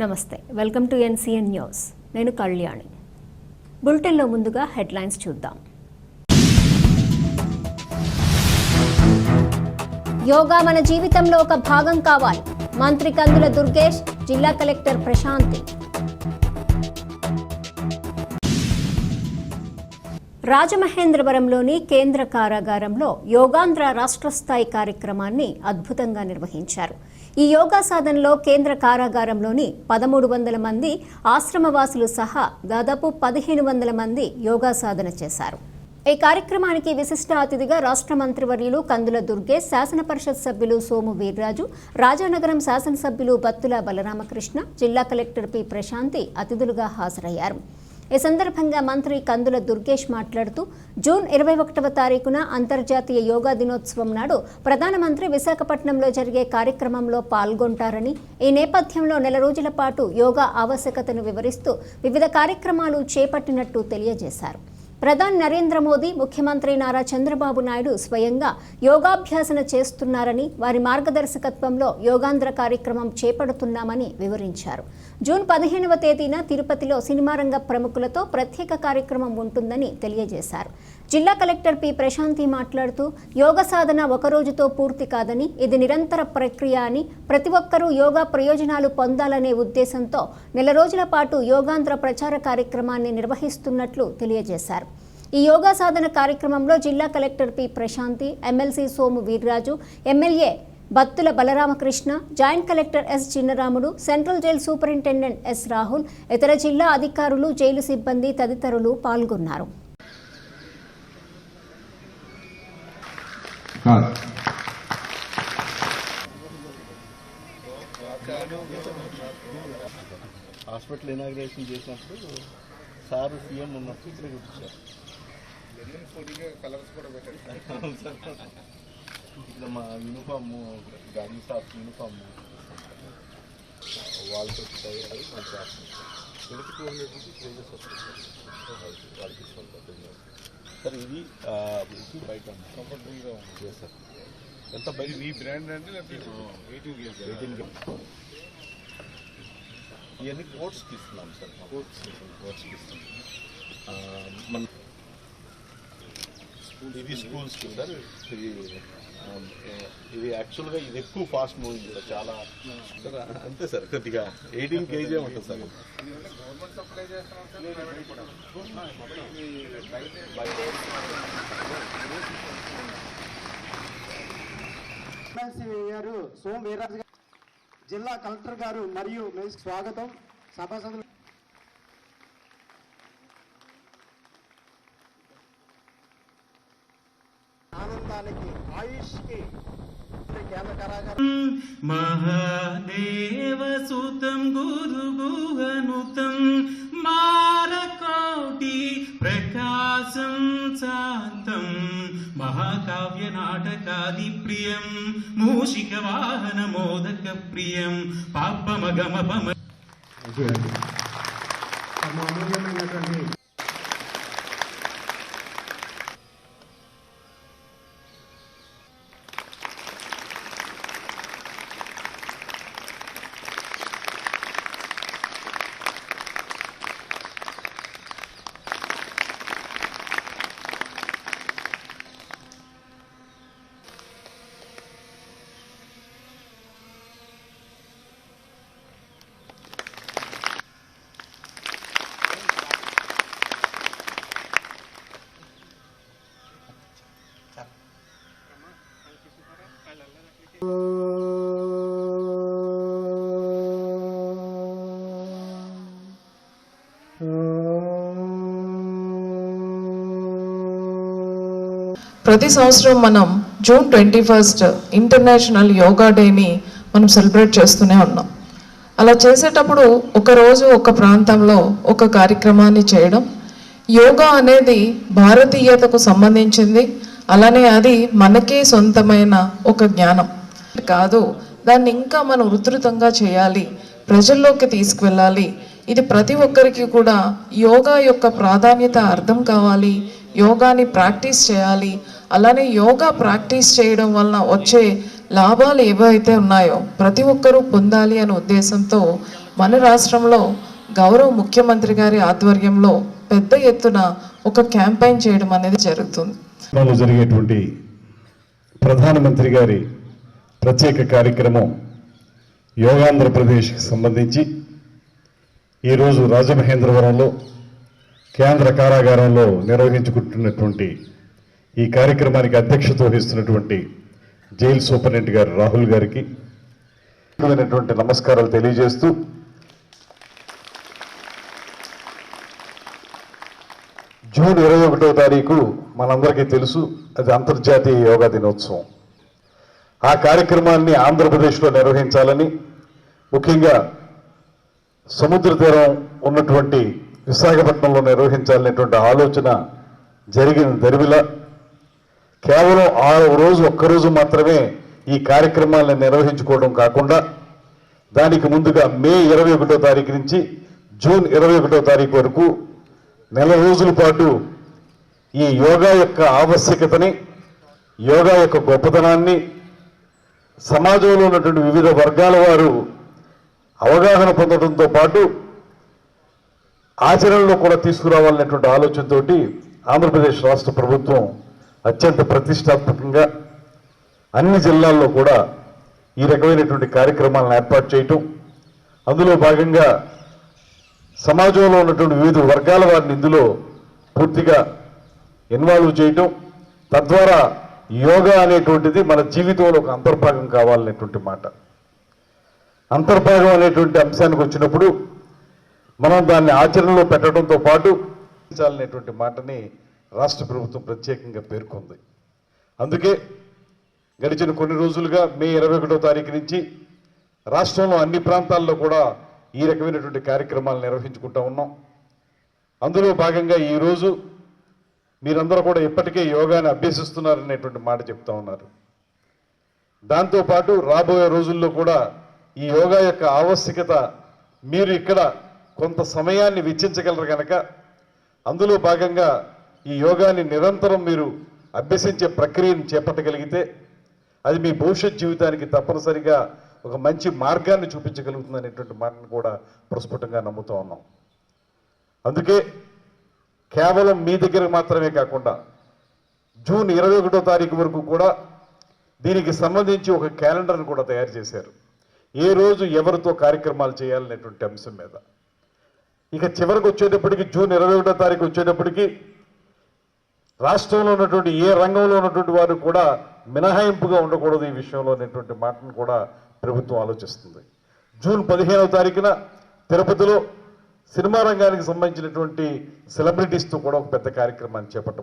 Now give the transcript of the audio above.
నమస్తే. Welcome to NCN news. నేను కళ్యాణి. బులెటిన్లో ముందుగా హెడ్లైన్స్ చూద్దాం. యోగా మన జీవితంలో ఒక భాగం కావాలి. మంత్రి కందుల దుర్గేష్ జిల్లా కలెక్టర్ ప్రశాంతి. రాజమహేంద్రవరంలోని కేంద్ర కారాగారంలో యోగాంధ్ర రాష్ట్ర స్థాయి కార్యక్రమాన్ని అద్భుతంగా నిర్వహించారు. ఈ యోగా సాధనలో కేంద్ర కారాగారంలోని పదమూడు వందల మంది ఆశ్రమవాసులు సహా దాదాపు పదిహేను వందల మంది యోగా సాధన చేశారు. ఈ కార్యక్రమానికి విశిష్ట అతిథిగా రాష్ట్ర మంత్రివర్యులు కందుల దుర్గే శాసన పరిషత్ సభ్యులు సోము వీర్రాజు రాజానగరం శాసనసభ్యులు బత్తుల బలరామకృష్ణ జిల్లా కలెక్టర్ పి ప్రశాంతి అతిథులుగా హాజరయ్యారు. ఈ సందర్భంగా మంత్రి కందుల దుర్గేష్ మాట్లాడుతూ జూన్ ఇరవై ఒకటవ తారీఖున అంతర్జాతీయ యోగా దినోత్సవం నాడు ప్రధానమంత్రి విశాఖపట్నంలో జరిగే కార్యక్రమంలో పాల్గొంటారని ఈ నేపథ్యంలో నెల రోజుల పాటు యోగా ఆవశ్యకతను వివరిస్తూ వివిధ కార్యక్రమాలు చేపట్టినట్టు తెలియజేశారు. ప్రధాని నరేంద్ర మోదీ ముఖ్యమంత్రి నారా చంద్రబాబు నాయుడు స్వయంగా యోగాభ్యాసన చేస్తున్నారని వారి మార్గదర్శకత్వంలో యోగాంధ్ర కార్యక్రమం చేపడుతున్నామని వివరించారు. జూన్ పదిహేనవ తేదీన తిరుపతిలో సినిమా రంగ ప్రముఖులతో ప్రత్యేక కార్యక్రమం ఉంటుందని తెలియజేశారు. జిల్లా కలెక్టర్ పి. ప్రశాంతి మాట్లాడుతూ యోగ సాధన ఒక రోజుతో పూర్తి కాదని ఇది నిరంతర ప్రక్రియ అని ప్రతి ఒక్కరూ యోగా ప్రయోజనాలు పొందాలనే ఉద్దేశంతో నెల రోజుల పాటు యోగాంధ్ర ప్రచార కార్యక్రమాన్ని నిర్వహిస్తున్నట్లు తెలియజేశారు. ఈ యోగా సాధన కార్యక్రమంలో జిల్లా collector P. Prashanti MLC Somu Veerraju MLA Battula Balaramakrishna joint collector S Chinnaramudu central jail superintendent S Rahul ఇతర జిల్లా అధికారులు జైలు సిబ్బంది తదితరులు పాల్గొన్నారు. హాస్పిటల్ ఇనాగ్రేషన్ చేసినప్పుడు సార్ సీఎం ఉన్నప్పుడు ఇక్కడ కూర్చోారు అవును సార్. ఇక్కడ మా యూనిఫామ్ గాంధీ స్టాఫ్ యూనిఫామ్ వాళ్ళకి వస్తాయి అది మన క్లాస్ వీళ్ళకి టూ హండ్రెడ్ రూపీస్ వేజెస్ వస్తాయి సార్ వాళ్ళకి ఇస్తాం సార్ ఇది ఆ, ఇది బయట కంఫర్టబుల్గా ఉంది. సార్ ఎంత బయట మీ బ్రాండ్ అంటే లేకపోతే ఎయిటీన్ గేజ్ ఎయిటీన్ ఇవన్నీ కోర్ట్స్కి ఇస్తున్నాం సార్ కోర్ట్స్ కోర్ట్స్కి ఇస్తున్నాం ఆ, మన ఇది స్కూల్స్కి సార్ ఇది ఆ, ఇది యాక్చువల్గా ఇది ఎక్కువ ఫాస్ట్ మూవింగ్ సార్ చాలా. సార్ అంతే సార్ కొద్దిగా ఎయిటీన్ కేజీ ఉంటుంది సార్. గవర్నమెంట్ సప్లై చేస్తున్నాం సార్ ప్రైవేట్ కూడా ఎమ్మెల్సీ గారు సోమ వీర్రాజు గారు జిల్లా కలెక్టర్ గారు మరియు మెస్ స్వాగతం. సభాసదులు జీవితానికి ఆయుష్కి. మహాదేవసుతం గురుభువనుతం మారకోటి ప్రకాశం శాంతం మహాకావ్య నాటకాది ప్రియం మూషిక వాహన మోదక ప్రియం పాపమగమ ప్రతి సంవత్సరం మనం June twenty first international yoga డేని మనం సెలబ్రేట్ చేస్తూనే ఉన్నాం. అలా చేసేటప్పుడు ఒకరోజు ఒక ప్రాంతంలో ఒక కార్యక్రమాన్ని చేయడం యోగా అనేది భారతీయతకు సంబంధించింది అలానే అది మనకే సొంతమైన ఒక జ్ఞానం. కాదు దాన్ని ఇంకా మనం ఉధృతంగా చేయాలి ప్రజల్లోకి తీసుకువెళ్ళాలి ఇది ప్రతి ఒక్కరికి కూడా యోగా యొక్క ప్రాధాన్యత అర్థం కావాలి యోగాని ప్రాక్టీస్ చేయాలి అలానే యోగా ప్రాక్టీస్ చేయడం వలన వచ్చే లాభాలు ఏవైతే ఉన్నాయో ప్రతి ఒక్కరూ పొందాలి అనే ఉద్దేశంతో మన రాష్ట్రంలో గౌరవ ముఖ్యమంత్రి గారి ఆధ్వర్యంలో పెద్ద ఎత్తున ఒక క్యాంపెయిన్ చేయడం అనేది జరుగుతుంది. జరిగేటువంటి ప్రధానమంత్రి గారి ప్రత్యేక కార్యక్రమం యోగాంధ్రప్రదేశ్కి సంబంధించి ఈరోజు రాజమహేంద్రవరంలో కేంద్ర కారాగారంలో నిర్వహించుకుంటున్నటువంటి ఈ కార్యక్రమానికి అధ్యక్షత వహిస్తున్నటువంటి జైలు సూపరింటెండెంట్ గారు రాహుల్ గారికి నమస్కారాలు తెలియజేస్తూ జూన్ ఇరవై ఒకటో తారీఖు మనందరికీ తెలుసు అది అంతర్జాతీయ యోగా దినోత్సవం. ఆ కార్యక్రమాన్ని ఆంధ్రప్రదేశ్లో నిర్వహించాలని ముఖ్యంగా సముద్ర తీరం ఉన్నటువంటి విశాఖపట్నంలో నిర్వహించాలనేటువంటి ఆలోచన జరిగిన దరివిలా కేవలం ఆ రోజు ఒక్కరోజు మాత్రమే ఈ కార్యక్రమాలను నిర్వహించుకోవడం కాకుండా దానికి ముందుగా మే ఇరవై ఒకటో తారీఖు నుంచి జూన్ ఇరవై ఒకటో తారీఖు వరకు నెల రోజుల పాటు ఈ యోగా యొక్క ఆవశ్యకతని యోగా యొక్క గొప్పతనాన్ని సమాజంలో ఉన్నటువంటి వివిధ వర్గాల వారు అవగాహన పొందడంతో పాటు ఆచరణలో కూడా తీసుకురావాలనేటువంటి ఆలోచనతోటి ఆంధ్రప్రదేశ్ రాష్ట్ర ప్రభుత్వం అత్యంత ప్రతిష్టాత్మకంగా అన్ని జిల్లాల్లో కూడా ఈ రకమైనటువంటి కార్యక్రమాలను ఏర్పాటు చేయటం అందులో భాగంగా సమాజంలో ఉన్నటువంటి వివిధ వర్గాల వారిని ఇందులో పూర్తిగా ఇన్వాల్వ్ చేయటం తద్వారా యోగా అనేటువంటిది మన జీవితంలో ఒక అంతర్భాగం కావాలనేటువంటి మాట. అంతర్భాగం అనేటువంటి అంశానికి వచ్చినప్పుడు మనం దాన్ని ఆచరణలో పెట్టడంతో పాటు అనేటువంటి మాటని రాష్ట్ర ప్రభుత్వం ప్రత్యేకంగా పేర్కొంది. అందుకే గడిచిన కొన్ని రోజులుగా మే ఇరవై ఒకటో తారీఖు నుంచి రాష్ట్రంలో అన్ని ప్రాంతాల్లో కూడా ఈ రకమైనటువంటి కార్యక్రమాలు నిర్వహించుకుంటూ ఉన్నాం. అందులో భాగంగా ఈరోజు మీరందరూ కూడా ఇప్పటికే యోగాని అభ్యసిస్తున్నారనేటువంటి మాట చెప్తా ఉన్నారు. దాంతోపాటు రాబోయే రోజుల్లో కూడా ఈ యోగా యొక్క ఆవశ్యకత మీరు ఇక్కడ కొంత సమయాన్ని వెచ్చించగలరు కనుక అందులో భాగంగా ఈ యోగాని నిరంతరం మీరు అభ్యసించే ప్రక్రియను చేపట్టగలిగితే అది మీ భవిష్యత్ జీవితానికి తప్పనిసరిగా ఒక మంచి మార్గాన్ని చూపించగలుగుతుంది అనేటువంటి మాటను కూడా ప్రస్ఫుటంగా నమ్ముతూ ఉన్నాం. అందుకే కేవలం మీ దగ్గర మాత్రమే కాకుండా జూన్ ఇరవై ఒకటో తారీఖు వరకు కూడా దీనికి సంబంధించి ఒక క్యాలెండర్ను కూడా తయారు చేశారు. ఏ రోజు ఎవరితో కార్యక్రమాలు చేయాలనేటువంటి అంశం మీద. ఇక చివరికి వచ్చేటప్పటికి జూన్ ఇరవై ఒకటో తారీఖు వచ్చేటప్పటికి రాష్ట్రంలో ఉన్నటువంటి ఏ రంగంలో ఉన్నటువంటి వారు కూడా మినహాయింపుగా ఉండకూడదు ఈ విషయంలో అనేటువంటి మాటను కూడా ప్రభుత్వం ఆలోచిస్తుంది. జూన్ పదిహేనవ తారీఖున తిరుపతిలో సినిమా రంగానికి సంబంధించినటువంటి సెలబ్రిటీస్తో కూడా ఒక పెద్ద కార్యక్రమాన్ని చేపట్టబోతుంది